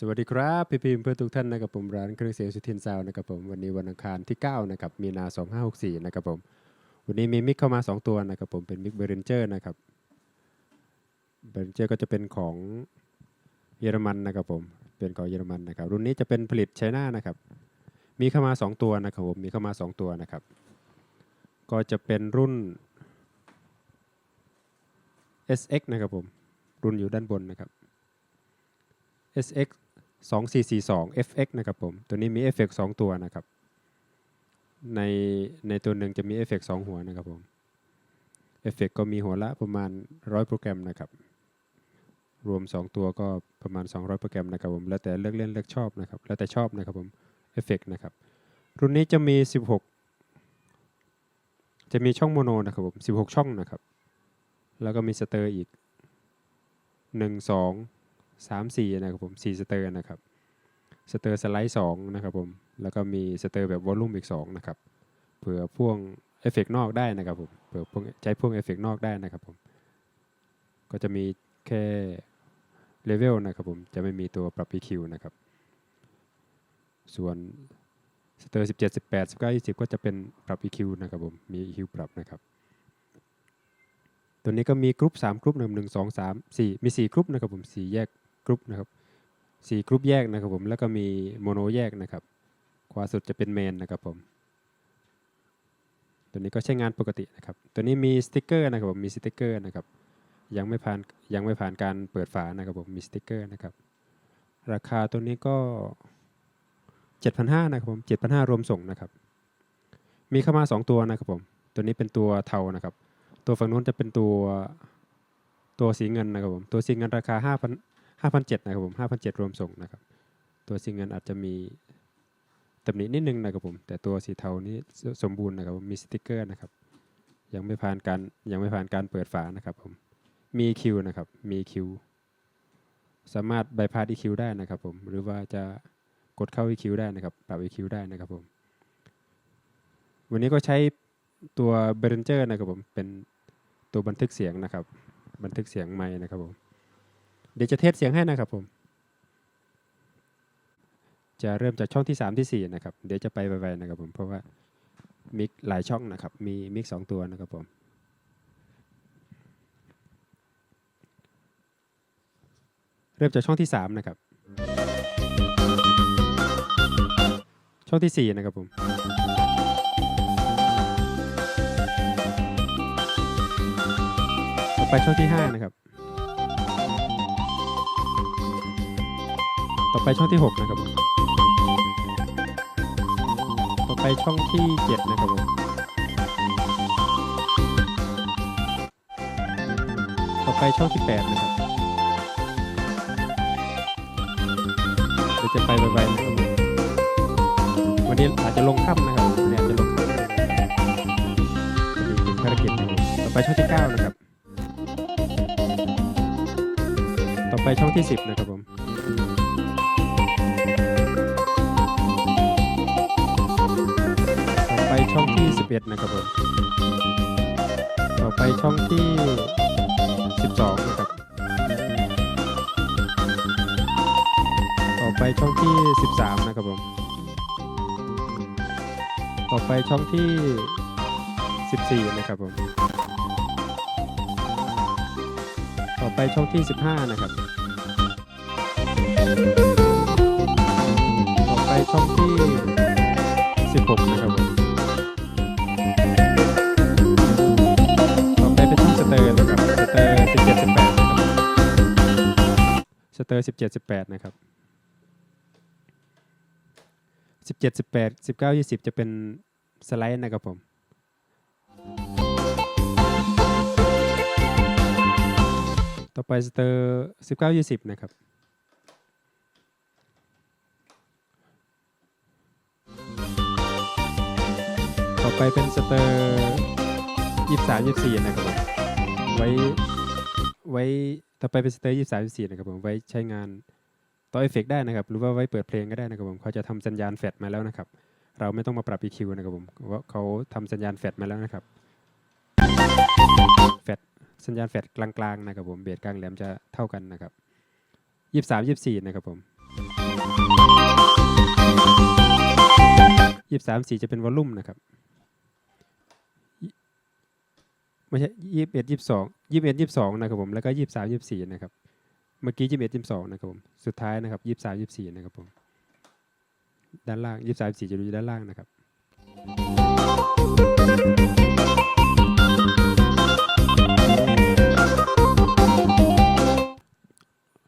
สวัสดีครับพี่พิมเพื่อนทุกท่านนะครับผมร้านเครื่องเสียงสุทินซาวน์นะครับผมวันนี้วันอังคารที่9นะครับมีนา 2564นะครับผมวันนี้มีมิกเข้ามา 2 ตัวนะครับผมเป็นมิกเบรนเจอร์นะครับเบรนเจอร์ก็จะเป็นของเยอรมันนะครับผมเป็นของเยอรมันนะครับรุ่นนี้จะเป็นผลิตไชน่านะครับมีเข้ามา 2 ตัวนะครับผมมีเข้ามา 2 ตัวนะครับก็จะเป็นรุ่น SX นะครับผมรุ่นอยู่ด้านบนนะครับ SX 2442 FX นะครับผมตัวนี้มีเอฟเฟกต์2ตัวนะครับในในตัวหนึ่งจะมีเอฟเฟกต์2หัวนะครับผมเอฟเฟกต์ก็มีหัวละประมาณ 100 โปรแกรมนะครับ รวม 2 ตัวก็ประมาณ 200 โปรแกรมนะครับผมแล้วแต่เลือกเล่นเลือกชอบนะครับแล้วแต่ชอบนะครับผมเอฟเฟกต์นะครับรุ่นนี้จะมี 16 จะมีช่องโมโนนะครับผม16 ช่องนะครับ แล้วก็มีสเตอร์อีก 1 2 3 4นะครับผม4สเตอร์นะครับสเตอร์สไลด์2นะครับผมแล้วก็มีสเตอร์แบบวอลลุ่มอีก2นะครับเผื่อพ่วงเอฟเฟกนอกได้นะครับผมเผื่อพ่วงใช้พ่วงเอฟเฟกนอกได้นะครับผมก็จะมีแค่เลเวลนะครับผมจะไม่มีตัวปรับ EQ นะครับส่วนสเตอร์17 18 19 20 ก็จะเป็นปรับ EQ นะครับผมมี EQ ปรับนะครับตัวนี้ก็มีกรุ๊ป3กรุ๊ปหนึ่งหนึ่งสองสามสี่มี4กรุ๊ปนะครับผม4แยก กรุ๊ปนะครับสี่กรุ๊ปแยกนะครับผมแล้วก็มีโมโนแยกนะครับ ขวาสุดจะเป็นเมนนะครับผมตัวนี้ก็ใช้งานปกตินะครับ ตัวนี้มีสติกเกอร์นะครับผมมีสติกเกอร์นะครับยังไม่ผ่านยังไม่ผ่านการเปิดฝานะครับผมมีสติกเกอร์นะครับ ราคาตัวนี้ก็ 7,500นะครับผม7,500รวมส่งนะครับ มีเข้ามา 2 ตัวนะครับผมตัวนี้เป็นตัวเทานะครับ ตัวฝั่งนู้นจะเป็นตัวตัวสีเงินนะครับผมตัวสีเงินราคา5,000 5,700นะครับผม5,700รวมส่งนะครับ ตัวสีเงินอาจจะมีตำหนินิดนึงนะครับผม แต่ตัวสีเทานี้สมบูรณ์นะครับผมมีสติกเกอร์นะครับ ยังไม่ผ่านการยังไม่ผ่านการเปิดฝานะครับผมมีคิวนะครับมีคิวสามารถบายพาส EQ ได้นะครับผมหรือว่าจะกดเข้า EQ ได้นะครับปรับ EQ ได้นะครับผมวันนี้ก็ใช้ตัว b e r e n g e r นะครับผมเป็นตัวบันทึกเสียงนะครับ บันทึกเสียงไม้นะครับผม เดี๋ยวจะเทสเสียงให้นะครับผม จะเริ่มจากช่องที่ 3 ที่ 4 นะครับ เดี๋ยวจะไปไวๆนะครับผม เพราะว่ามิกหลายช่องนะครับ มีมิกสองตัวนะครับผมเริ่มจากช่องที่ 3 นะครับ ช่องที่ 4 นะครับผม ต่อไปช่องที่ 5 นะครับ ต่อไปช่องที่ 6 นะครับผม ต่อไปช่องที่ 7 นะครับผม ต่อไปช่องที่ 8 นะครับเดี๋ยวจะไปไวๆนะครับผมวันนี้อาจจะลงค่ำนะครับวันนี้อาจจะลงค่ำพอดีติภารกิจต่อไปช่องที่ 9 นะครับ ต่อไปช่องที่ 10 นะครับผม 11 นะครับผมต่อไปช่องที่ 12 นะครับ ต่อไปช่องที่ 13 นะครับผม ต่อไปช่องที่ 14 นะครับผม ต่อไปช่องที่ 15 นะครับ ต่อไปช่องที่ อร์สิบเจ็ดสิบแปดนะครับสิบเจ็ดสิบแปดสิบเก้ายี่สิบจะเป็นสไลด์นะครับผมต่อไปสเตอร์สิบเก้ายี่สิบนะครับต่อไปเป็นสเตอร์ยี่สามยี่สี่นะครับ ไว้ไว้ ต่ไปเป็นสเตจยี่สามยี่สี่นะครับผมไว้ใช้งานต่อเอฟเฟกได้นะครับ หรือว่าไว้เปิดเพลงก็ได้นะครับผมเขาจะทำสัญญาณแฟดมาแล้วนะครับ เราไม่ต้องมาปรับ EQ นะครับผมว่าเขาทำสัญญาณแฟดมาแล้วนะครับแฟดสัญญาณแฟดกลางๆนะครับผมเบสกลางแหลมจะเท่ากันนะครับยี่สามยี่สี่นะครับผมยี่สามสี่จะเป็นวอลลุ่มนะครับ ไม่ใช่ยี่สิบเอ็ดยี่สิบสองยี่สิบเอ็ดยี่สิบสองนะครับผมแล้วก็ยี่สิบสามยี่สิบสี่นะครับเมื่อกี้ยี่สิบเอ็ดยี่สิบสองนะครับผมสุดท้ายนะครับยี่สิบสามยี่สิบสี่นะครับผมด้านล่างยี่สิบสามสี่จะดูด้านล่างนะครับ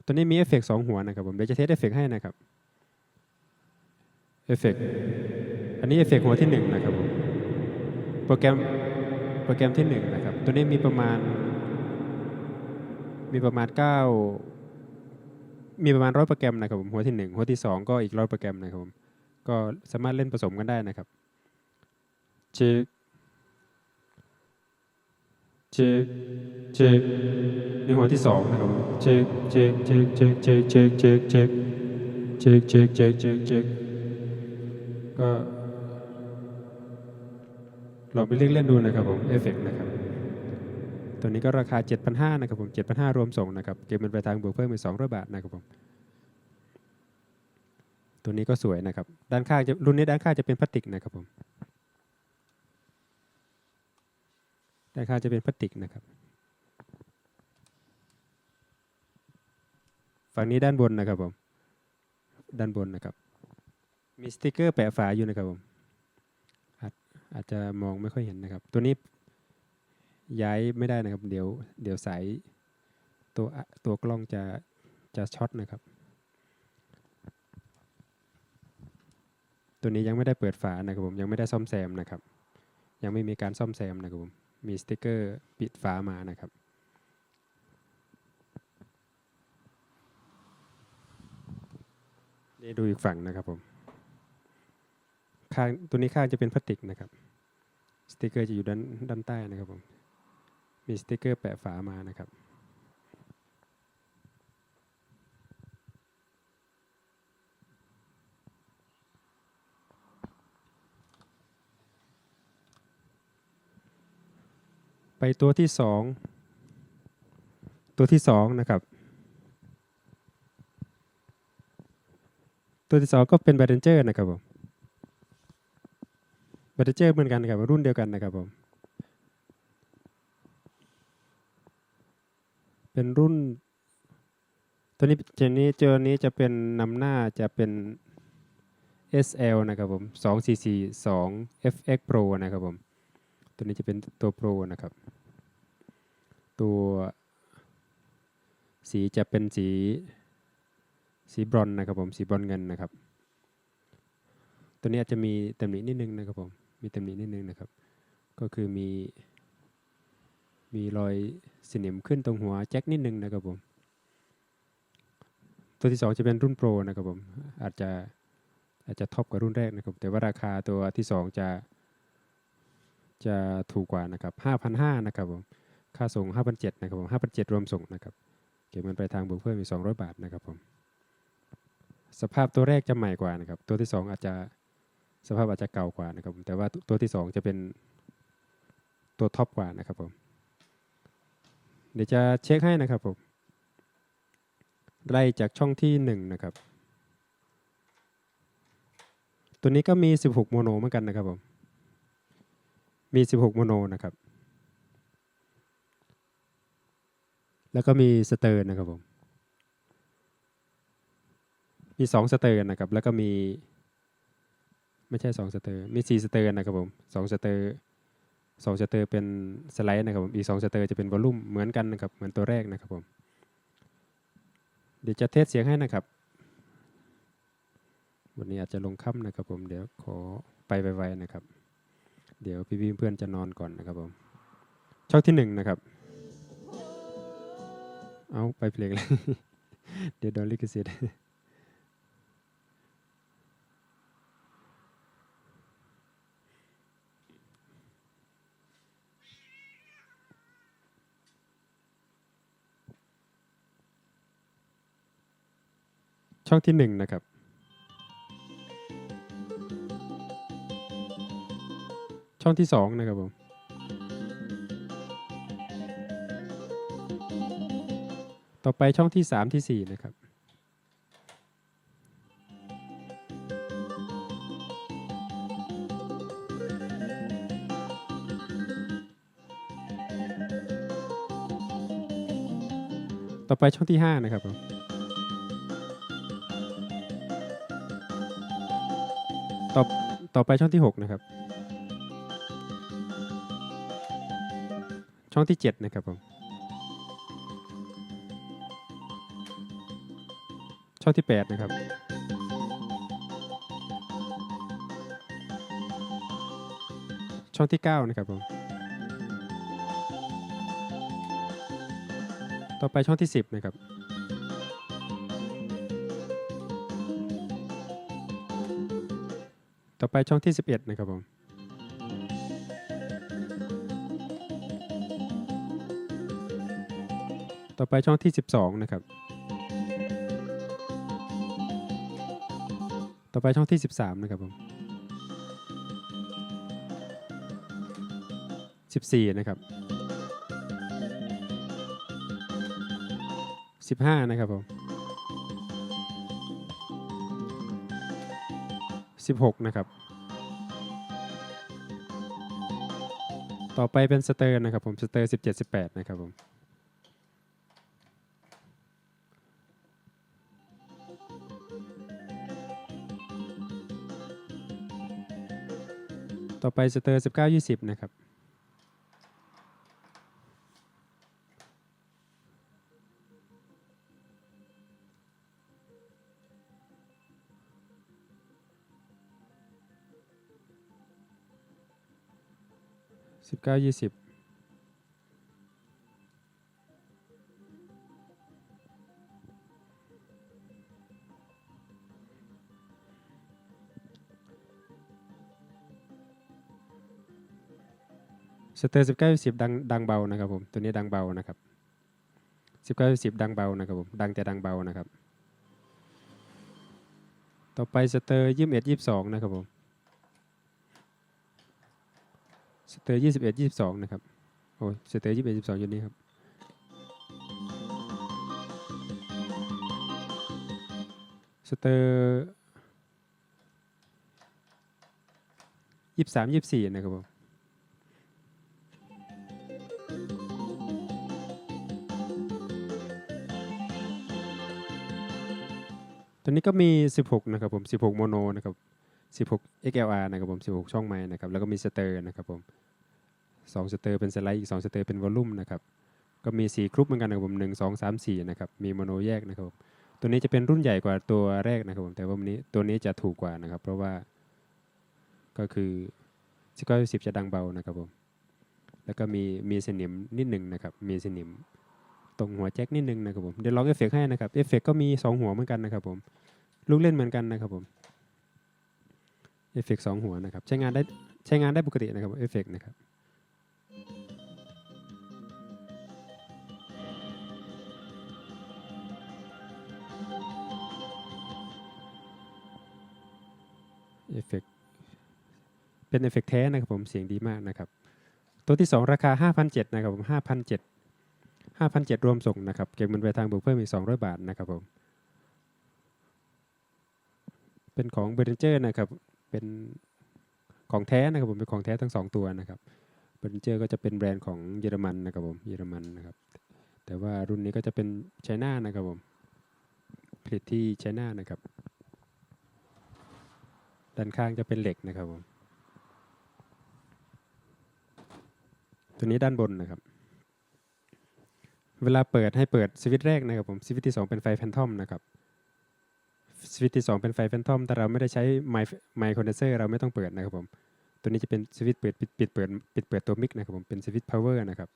ตัวนี้มีเอฟเฟกต์สองหัวนะครับผมเดี๋ยวจะเทสเอฟเฟกต์ให้นะครับเอฟเฟกต์อันนี้เอฟเฟกต์หัวที่หนึ่งนะครับผมโปรแกรมโปรแกรมที่หนึ่งนะครับ ตัวนี้มีประมาณ มีประมาณเก้ามีประมาณร้อยโปรแกรมนะครับผมหัวที่หนึ่งหัวที่สองก็อีกร้อยโปรแกรมนะครับผมก็สามารถเล่นผสมกันได้นะครับเช็คเช็คเช็คนี่หัวที่สองนะครับผมเช็คเช็คเช็คเช็คเช็คเช็คเช็คเช็คเช็คเช็คเช็คเช็คเช็คก็ลองไปเลือกเล่นดูนะครับผมเอฟเฟกนะครับ ตัวนี้ก็ราคา 7,500นะครับผม7,500 รวมส่งนะครับ เก็บเงินปลายทางบวกเพิ่มอีก200 บาทนะครับผม ตัวนี้ก็สวยนะครับ ด้านข้างจะรุ่นนี้ด้านข้างจะเป็นพลาสติกนะครับผม ด้านข้างจะเป็นพลาสติกนะครับ ฝั่งนี้ด้านบนนะครับผม ด้านบนนะครับ มีสติกเกอร์แปะฝาอยู่นะครับผมอาจอาจจะมองไม่ค่อยเห็นนะครับ ตัวนี้ ย้ายไม่ได้นะครับ เดี๋ยวเดี๋ยวสายตัวตัวกล้องจะจะช็อตนะครับ ตัวนี้ยังไม่ได้เปิดฝานะครับผมยังไม่ได้ซ่อมแซมนะครับ ยังไม่มีการซ่อมแซมนะครับผมมีสติกเกอร์ปิดฝามานะครับนี่ดูอีกฝั่งนะครับผมข้างตัวนี้ข้างจะเป็นพลาสติกนะครับ สติกเกอร์จะอยู่ด้านด้านใต้นะครับผม มีสติกเกอร์แปะฝามานะครับไปตัวที่สองตัวที่สองนะครับ ตัวที่สองก็เป็นแบตเทนเจอร์นะครับผมแบตเทนเจอร์เหมือนกันนะครับรุ่นเดียวกันนะครับผม เป็นรุ่น ตัวนี้เจนนี้เจอนี้จะเป็นนำหน้าจะเป็น SL นะครับผม2442 FX Pro นะครับผม ตัวนี้จะเป็นตัว Pro นะครับ ตัวสีจะเป็นสี สีบรอนนะครับผม สีบรอนเงินนะครับ ตัวนี้อาจจะมีตำหนินิดนึงนะครับผม มีตำหนินิดนึงนะครับ ก็คือมี มีรอยสนิมขึ้นตรงหัวแจ็คนิดนึงนะครับผม ตัวที่สองจะเป็นรุ่นโปรนะครับผม อาจจะอาจจะท็อปกว่ารุ่นแรกนะครับ แต่ว่าราคาตัวที่สองจะจะถูกกว่านะครับ5,500นะครับผม ค่าส่ง5,700นะครับผม5,700รวมส่งนะครับ เก็บเงินปลายทางบวกเพิ่มอีก200 บาทนะครับผม สภาพตัวแรกจะใหม่กว่านะครับ ตัวที่สองอาจจะสภาพอาจจะเก่ากว่านะครับผม แต่ว่าตัวที่สองจะเป็นตัวท็อปกว่านะครับผม ดี๋ยวจะเช็คให้นะครับผมไล่จากช่องที่หนึ่งนะครับ ตัวนี้ก็มี 16 โมโนเหมือนกันนะครับผม มี 16 โมโนนะครับ แล้วก็มีสเตอร์นะครับผม มี 2 สเตอร์นะครับ แล้วก็มี ไม่ใช่ 2 สเตอร์ มี 4 สเตอร์นะครับผม 2 สเตอร์ 2สเตอร์เป็นสไลด์นะครับผมอีก2สเตอร์จะเป็นวอลลุ่มเหมือนกันนะครับเหมือนตัวแรกนะครับผมเดี๋ยวจะเทสเสียงให้นะครับ วันนี้อาจจะลงค่ำนะครับผมเดี๋ยวขอไปไวๆนะครับ เดี๋ยวพี่ๆเพื่อนจะนอนก่อนนะครับผมช่องที่หนึ่งนะครับ เอาไปเพลงเลยเดี๋ยวโดนลิขสิทธิ์ ช่องที่ 1 นะครับ ช่องที่ 2 นะครับผม ต่อไปช่องที่ 3 ที่ 4 นะครับ ต่อไปช่องที่ 5 นะครับผม ต่อต่อไปช่องที่หกนะครับ ช่องที่เจ็ดนะครับผม ช่องที่แปดนะครับ ช่องที่เก้านะครับผม ต่อไปช่องที่สิบนะครับ อไปช่องที่สิบเอ็ดนะครับผมต่อไปช่องที่ 12 นะครับ ต่อไปช่องที่ 13 นะครับผม 14 นะครับ 15 นะครับผม 16 นะครับ ต่อไปเป็นสเตอร์นะครับผมสเตอร์สิบเจ็ดสิบแปดนะครับผมต่อไปสเตอร์สิบเก้ายี่สิบนะครับ บเก้ายี่สิบสเตอร์สิบเก้าสิบดังดังเบานะครับผมตัวนี้ดังเบานะครับสิบเก้าสิบดังเบานะครับผมดังแต่ดังเบานะครับ ต่อไปสเตอร์ยี่สิบเอ็ดยี่สิบสองนะครับผม ส เตอร์ยี่สิบเอ็ดยี่สิบสองนะครับ โอ้ยสเตอร์ยี่สิบเอ็ดยี่สิบสองอยู่นี่ครับ สเตอร์ยี่สิบสามยี่สิบสี่นะครับผมตัวนี้ก็มี 16 นะครับผม 16 โมโนนะครับ 16 XLR นะครับผม 16 ช่องไม้นะครับ แล้วก็มีสเตอร์นะครับผม 2สเตอร์เป็นสไลด์อีก2สเตอร์เป็นวอลลุ่มนะครับก็มี 4 กรุ๊ปเหมือนกันนะครับผม1 2 3 4นะครับมีโมโนแยกนะครับตัวนี้จะเป็นรุ่นใหญ่กว่าตัวแรกนะครับผมแต่ว่าวันนี้ตัวนี้จะถูกกว่านะครับ เพราะว่าก็คือ19 10จะดังเบานะครับผมแล้วก็มีมีสนิมนิดหนึ่งนะครับมีสนิมตรงหัวแจ็คนิดหนึ่งนะครับผมเดี๋ยวลองเอฟเฟกให้นะครับเอฟเฟกก็มี 2 หัวเหมือนกันนะครับผมลูกเล่นเหมือนกันนะครับผมเอฟเฟกสองหัวนะครับใช้งานได้ใช้งานได้ปกตินะครับเอฟเฟกนะครับ เอฟเฟกเป็นเอฟเฟกแท้นะครับผมเสียงดีมากนะครับ ตัวที่ 2 ราคา5,700นะครับผม5,700 5,700รวมส่งนะครับเก็บเงินไปทางบวกเพิ่มอีก 200 บาทนะครับผม เป็นของเบรนเจอร์นะครับเป็นของแท้นะครับผมเป็นของแท้ทั้ง 2 ตัวนะครับเบรนเจอร์ก็จะเป็นแบรนด์ของเยอรมันนะครับผมเยอรมันนะครับแต่ว่ารุ่นนี้ก็จะเป็นไชน่านะครับผมผลิตที่ไชน่านะครับ ด้านข้างจะเป็นเหล็กนะครับผมตัวนี้ด้านบนนะครับ เวลาเปิดให้เปิดสวิตช์แรกนะครับผมสวิตช์ที่ 2 เป็นไฟแฟนทอมนะครับสวิตช์ที่ 2 เป็นไฟแฟนทอมแต่เราไม่ได้ใช้ไมค์ไมค์คอนเดนเซอร์เราไม่ต้องเปิดนะครับผมตัวนี้จะเป็นสวิตช์เปิดปิดเปิดปิดเปิดตัวมิกนะครับผมเป็นสวิตช์พาวเวอร์นะครับ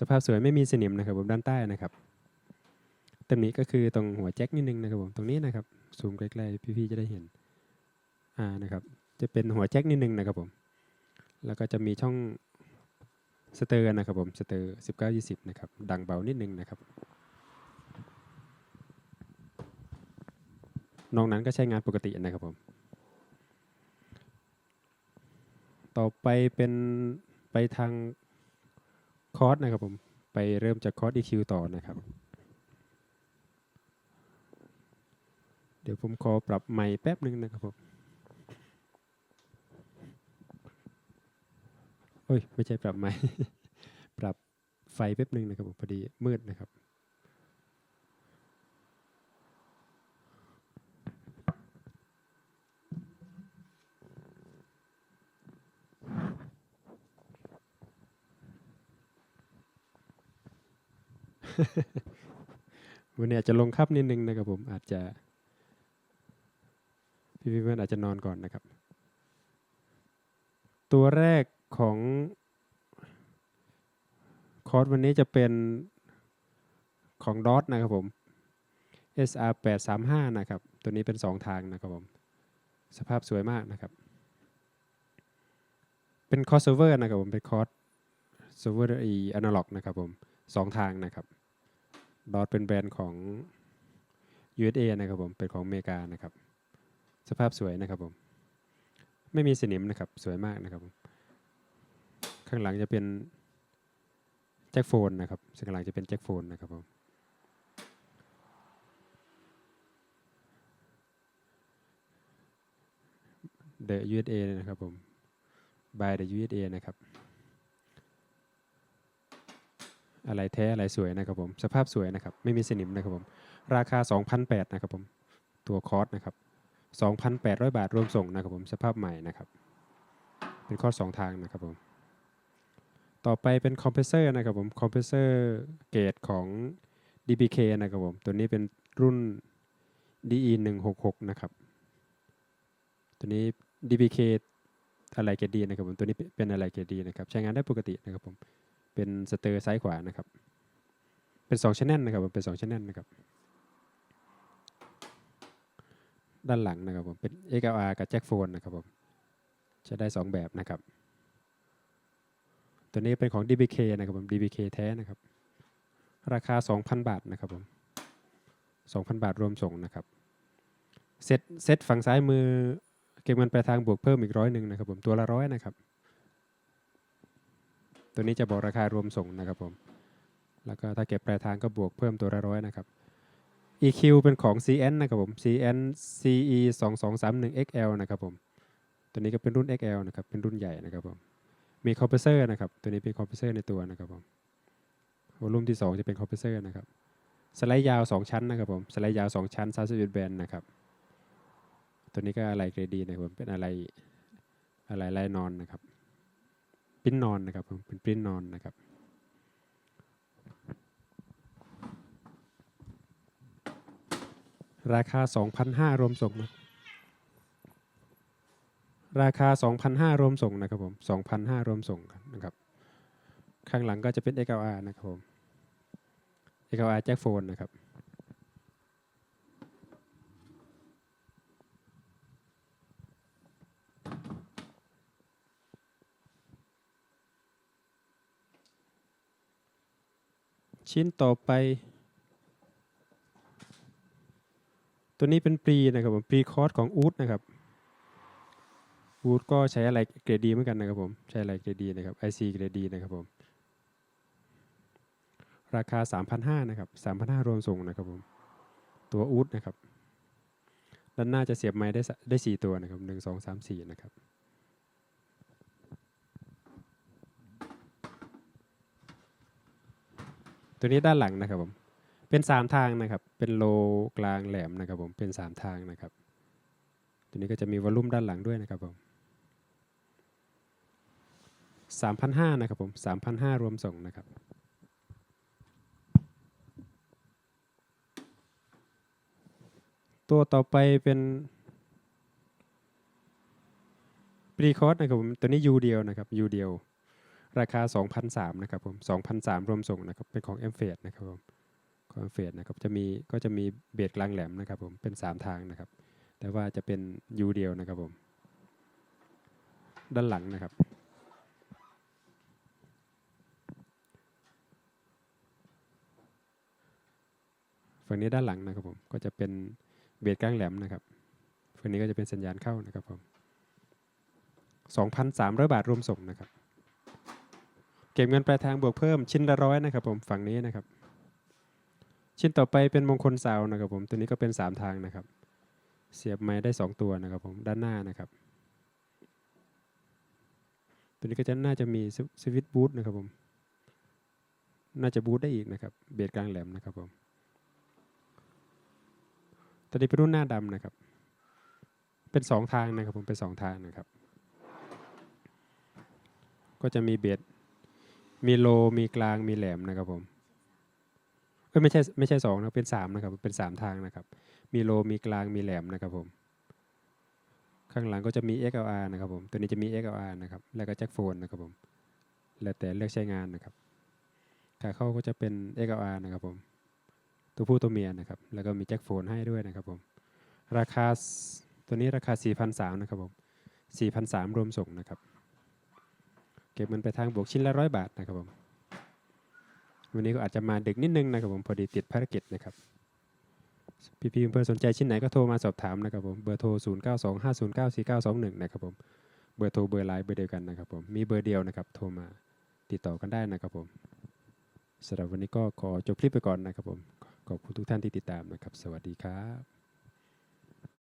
สภาพสวยไม่มีสนิมนะครับผมด้านใต้นะครับตรงนี้ก็คือตรงหัวแจ็คนิดนึงนะครับผมตรงนี้นะครับซูมใกล้ๆพี่ๆจะได้เห็นอ่านะครับ จะเป็นหัวแจ็คนิดนึงนะครับผมแล้วก็จะมีช่องสเตอร์นะครับผมสเตอร์19 20นะครับดังเบานิดนึงนะครับนอกนั้นก็ใช้งานปกตินะครับผม ต่อไปเป็นไปทาง คอร์สนะครับผมไปเริ่มจากคอร์ส EQ ต่อนะครับ เดี๋ยวผมขอปรับไมค์แป๊บหนึ่งนะครับผมโอ้ยไม่ใช่ปรับไม้ปรับไฟแป๊บหนึ่งนะครับผมพอดีมืดนะครับ วันนี้อาจจะลงคับนิดนึงนะครับผมอาจจะ พี่ๆเพื่อนอาจจะนอนก่อนนะครับ ตัวแรกของคอร์สวันนี้จะเป็นของดอทนะครับผม SR 835นะครับ ตัวนี้เป็น 2 ทางนะครับผม สภาพสวยมากนะครับ เป็นคอร์สเซิร์ฟเวอร์นะครับผม เป็นคอร์สเซิร์ฟเวอร์อีอนาล็อกนะครับผมสองทางนะครับ ดอทเป็นแบรนด์ของ USA นะครับผม เป็นของอเมริกานะครับ สภาพสวยนะครับผม ไม่มีสนิมนะครับ สวยมากนะครับผม ข้างหลังจะเป็นแจ็คโฟนนะครับข้างหลังจะเป็นแจ็คโฟนนะครับผม The USA นะครับผม by the USA นะครับ อะไรแท้อะไรสวยนะครับผม สภาพสวยนะครับ ไม่มีสนิมนะครับผม ราคา 2,800นะครับผม ตัวคอร์สนะครับ 2,800 บาทรวมส่งนะครับผม สภาพใหม่นะครับ เป็นคอร์สสองทางนะครับผม ต่อไปเป็นคอมเพรสเซอร์นะครับผม คอมเพรสเซอร์เกรดของ DBK นะครับผม ตัวนี้เป็นรุ่น DE 166นะครับ ตัวนี้ DBK อะไรเกรดดีนะครับผม ตัวนี้เป็นอะไรเกรดดีนะครับ ใช้งานได้ปกตินะครับผม เป็นสเตอร์ซ้ายขวานะครับ เป็น2 channel นนะครับผมเป็น2 channel นนะครับ ด้านหลังนะครับผมเป็น XLR กับแจ็คโฟนนะครับผมจะได้ 2 แบบนะครับ ตัวนี้เป็นของ DBK นะครับผม DBK แท้นะครับ ราคา 2,000 บาทนะครับผม2,000 บาทรวมส่งนะครับเซตเซตฝั่งซ้ายมือเก็บเงินปลายทางบวกเพิ่มอีกร้อยหนึ่งนะครับผมตัวละร้อยนะครับ ตัวนี้จะบอกราคารวมส่งนะครับผม แล้วก็ถ้าเก็บปลายทางก็บวกเพิ่มตัวละร้อยนะครับ EQ เป็นของ CN นะครับผม CN CE 2 2 3 1 XL นะครับผม ตัวนี้ก็เป็นรุ่น XL นะครับ เป็นรุ่นใหญ่นะครับผม มีคอมเพรสเซอร์นะครับ ตัวนี้เป็นคอมเพรสเซอร์ในตัวนะครับผมวอลลุ่มที่ 2 จะเป็นคอมเพรสเซอร์นะครับ สไลด์ยาว 2 ชั้นนะครับผม สไลด์ยาว 2 ชั้น31แบนนะครับ ตัวนี้ก็อะไรเกรดดีนะครับผม เป็นอะไรอะไรลายนอนนะครับ ปริ้นนอนนะครับผมเป็นปริ้นนอนนะครับราคา 2,500 รวมส่งนะราคา 2,500 รวมส่งนะครับผม2,500 รวมส่งนะครับ ข้างหลังก็จะเป็น XLR นะครับผม XLR แจ็คโฟนนะครับ ชิ้นต่อไป ตัวนี้เป็นปรีนะครับผมปรีคอร์สของอูดนะครับอูดก็ใช้อะไรเกรดดีเหมือนกันนะครับผมใช้อะไรเกรดดีนะครับ IC เกรดดีนะครับผมราคา 3,500นะครับ3,500 รวมส่งนะครับผมตัวอูดนะครับด้านหน้าจะเสียบไม้ได้ได้ 4 ตัวนะครับ 1 2 3 4 นะครับ ตัวนี้ด้านหลังนะครับผมเป็นสามทางนะครับ เป็นโลกลางแหลมนะครับผมเป็นสามทางนะครับ ตัวนี้ก็จะมีวอลลุ่มด้านหลังด้วยนะครับผมสามพันห้านะครับผมสามพันห้ารวมส่งนะครับตัวต่อไปเป็นปรีคอร์สนะครับผมตัวนี้ยูเดียวนะครับยูเดียว ราคา 2,003นะครับผม2,003รวมส่งนะครับเป็นของ m f a d นะครับผมของ m f a d นะครับจะมีก็จะมีเบสกลางแหลมนะครับผมเป็น 3 ทางนะครับ แต่ว่าจะเป็น U เดียวนะครับผมด้านหลังนะครับฝั่งนี้ด้านหลังนะครับผมก็จะเป็นเบสกลางแหลมนะครับฝั่งนี้ก็จะเป็นสัญญาณเข้านะครับผม2,300 บาทรวมส่งนะครับ เก็บเงินปลายทางบวกเพิ่มชิ้นละร้อยนะครับผมฝั่งนี้นะครับ ชิ้นต่อไปเป็นมงคลเสานะครับผมตัวนี้ก็เป็น 3 ทางนะครับ เสียบไม้ได้ 2 ตัวนะครับผมด้านหน้านะครับ ตัวนี้ก็จะน่าจะมีสวิตช์บูทนะครับผมน่าจะบูทได้อีกนะครับ เบสกลางแหลมนะครับผมตัวนี้เป็นรุ่นหน้าดำนะครับ เป็นสองทางนะครับผมเป็นสองทางนะครับ ก็จะมีเบส มีโลมีกลางมีแหลมนะครับผมเอ้ยไม่ใช่ไม่ใช่สองนะเป็นสามนะครับเป็นสามทางนะครับ มีโลมีกลางมีแหลมนะครับผมข้างหลังก็จะมี XLR นะครับผมตัวนี้จะมี XLR นะครับแล้วก็แจ็คโฟนนะครับผมแล้วแต่เลือกใช้งานนะครับขาเข้าก็จะเป็น XLR นะครับผมตัวผู้ตัวเมียนะครับแล้วก็มีแจ็คโฟนให้ด้วยนะครับผมราคาตัวนี้ราคา 4,300นะครับผม4,300รวมส่งนะครับ ก็บเงินไปทางบวกชิ้นละร้อยบาทนะครับผมวันนี้ก็อาจจะมาดึกนิดนึงนะครับผมพอดีติดภารกิจนะครับพี่ๆเพื่อนสนใจชิ้นไหนก็โทรมาสอบถามนะครับผมเบอร์โทร 0 9 2 5 0 9 4 9 2 1 นะครับผมเบอร์โทรเบอร์ไลน์เบอร์เดียวกันนะครับผมมีเบอร์เดียวนะครับโทรมาติดต่อกันได้นะครับผมสำหรับวันนี้ก็ขอจบคลิปไปก่อนนะครับผมขอบคุณทุกท่านที่ติดตามนะครับ สวัสดีครับ